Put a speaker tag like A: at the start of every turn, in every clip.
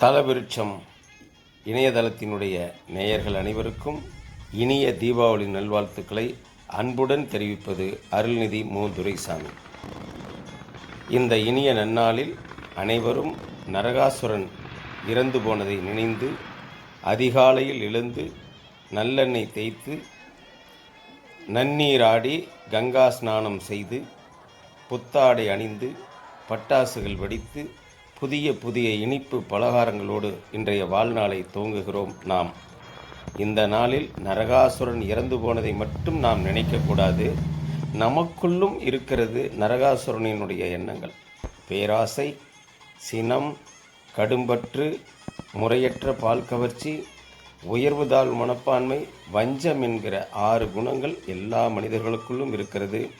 A: தலவிருட்சம் இணையதளத்தினுடைய நேயர்கள் அனைவருக்கும் இனிய தீபாவளி நல்வாழ்த்துக்களை அன்புடன் தெரிவிப்பது அருள்நிதி மு துரைசாமி இந்த இனிய நன்னாளில் அனைவரும் நரகாசுரன் இறந்து போனதை நினைந்து அதிகாலையில் எழுந்து நல்லெண்ணெய் தேய்த்து நன்னீராடி கங்கா ஸ்நானம் செய்து புத்தாடை அணிந்து பட்டாசுகள் வெடித்து புதிய புதிய இனிப்பு பலகாரங்களோடு இன்றைய வாழ்நாளை துவங்குகிறோம் நாம். இந்த நாளில் நரகாசுரன் இறந்து போனதை மட்டும் நாம் நினைக்கக்கூடாது நமக்குள்ளும் இருக்கிறது நரகாசுரனினுடைய எண்ணங்கள். பேராசை சினம் கடும்பற்று முறையற்ற பால் கவர்ச்சி உயர்வுதாழ் மனப்பான்மை வஞ்சம் என்கிற ஆறு குணங்கள் எல்லா மனிதர்களுக்குள்ளும் இருக்கிறது.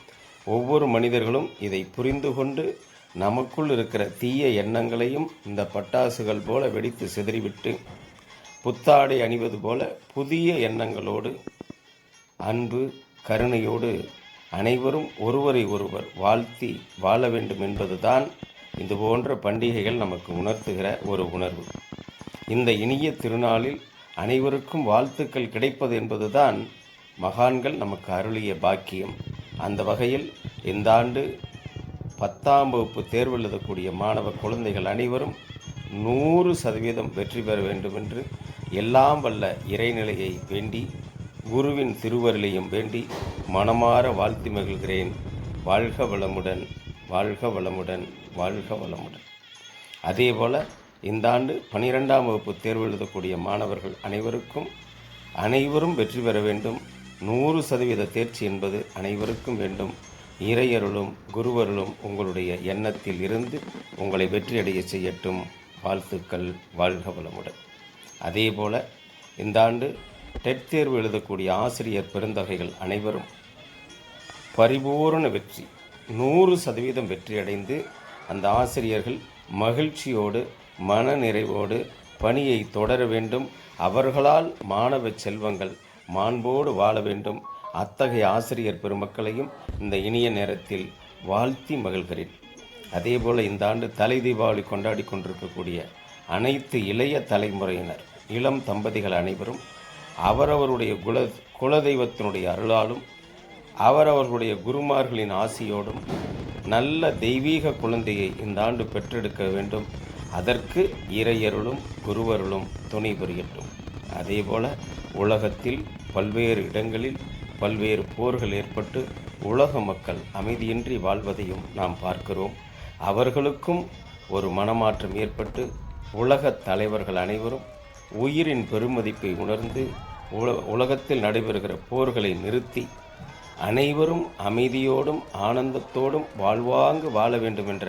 A: ஒவ்வொரு மனிதர்களும் இதை புரிந்து கொண்டு நமக்குள் இருக்கிற தீய எண்ணங்களையும் இந்த பட்டாசுகள் போல வெடித்து சிதறிவிட்டு புத்தாடை அணிவது போல புதிய எண்ணங்களோடு அன்பு கருணையோடு அனைவரும் ஒருவரை ஒருவர் வாழ்த்தி வாழ வேண்டும் என்பதுதான் இது போன்ற பண்டிகைகள் நமக்கு உணர்த்துகிற ஒரு உணர்வு. இந்த இனிய திருநாளில் அனைவருக்கும் வாழ்த்துக்கள் கிடைப்பது என்பதுதான் மகான்கள் நமக்கு அருளிய பாக்கியம். அந்த வகையில் இந்த ஆண்டு பத்தாம் வகுப்பு தேர்வு எழுதக்கூடிய மாணவ குழந்தைகள் அனைவரும் நூறு சதவீதம் வெற்றி பெற வேண்டும் என்று எல்லாம் வல்ல இறைநிலையை வேண்டி குருவின் திருவருளையும் வேண்டி மனமாற வாழ்த்து மகிழ்கிறேன். வாழ்க வளமுடன் வாழ்க வளமுடன் வாழ்க வளமுடன். அதேபோல இந்த ஆண்டு பனிரெண்டாம் வகுப்பு தேர்வு எழுதக்கூடிய மாணவர்கள் அனைவருக்கும் அனைவரும் வெற்றி பெற வேண்டும். நூறு சதவீத தேர்ச்சி என்பது அனைவருக்கும் வேண்டும். இறையருளும் குருவருளும் உங்களுடைய எண்ணத்தில் இருந்து உங்களை வெற்றியடைய செய்யட்டும். வாழ்த்துக்கள் வாழ்க வளமுடன். அதேபோல் இந்த ஆண்டு டெட் தேர்வு எழுதக்கூடிய ஆசிரியர் பெருந்தகைகள் அனைவரும் பரிபூரண வெற்றி நூறு சதவீதம் வெற்றியடைந்து அந்த ஆசிரியர்கள் மகிழ்ச்சியோடு மன நிறைவோடு பணியை தொடர வேண்டும். அவர்களால் மாணவ செல்வங்கள் மாண்போடு வாழ வேண்டும். அத்தகைய ஆசிரியர் பெருமக்களையும் இந்த இனிய நேரத்தில் வாழ்த்தி மகிழ்கிறேன். அதேபோல் இந்த ஆண்டு தலை தீபாவளி கொண்டாடி கொண்டிருக்கக்கூடிய அனைத்து இளைய தலைமுறையினர் இளம் தம்பதிகள் அனைவரும் அவரவருடைய குல குலதெய்வத்தினுடைய அருளாலும் அவரவர்களுடைய குருமார்களின் ஆசியோடும் நல்ல தெய்வீக குழந்தையை இந்த ஆண்டு பெற்றெடுக்க வேண்டும். அதற்கு இறையருளும் குருவருளும் துணை புரியட்டும். அதேபோல உலகத்தில் பல்வேறு இடங்களில் பல்வேறு போர்கள் ஏற்பட்டு உலக மக்கள் அமைதியின்றி வாழ்வதையும் நாம் பார்க்கிறோம். அவர்களுக்கும் ஒரு மனமாற்றம் ஏற்பட்டு உலக தலைவர்கள் அனைவரும் உயிரின் பெருமதிப்பை உணர்ந்து உல உலகத்தில் நடைபெறுகிற போர்களை நிறுத்தி அனைவரும் அமைதியோடும் ஆனந்தத்தோடும் வாழ்வாங்கு வாழ வேண்டுமென்ற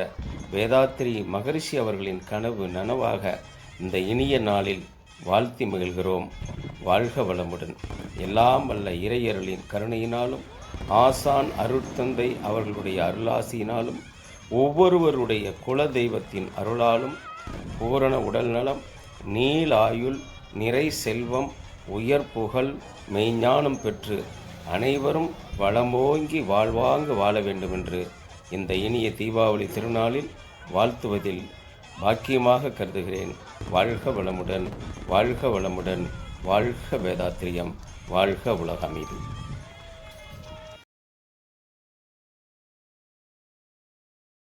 A: வேதாத்திரி மகரிஷி அவர்களின் கனவு நனவாக இந்த இனிய நாளில் வாழ்த்தி மகிழ்கிறோம். வாழ்க வளமுடன். எல்லாம் வல்ல இறையரளின் கருணையினாலும் ஆசான் அருட்தந்தை அவர்களுடைய அருளாசியினாலும் ஒவ்வொருவருடைய குல தெய்வத்தின் அருளாலும் பூரண உடல் நலம் நீளாயுள் நிறை செல்வம் உயர் புகழ் மெய்ஞானம் பெற்று அனைவரும் வளமோங்கி வாழ்வாங்கு வாழ வேண்டுமென்று இந்த இனிய தீபாவளி திருநாளில் வாழ்த்துவதில் பாக்கியமாக கருதுகிறேன். வாழ்க வளமுடன் வாழ்க வளமுடன் வாழ்க வேதாத்திரியம் வாழ்க உலக அமைதி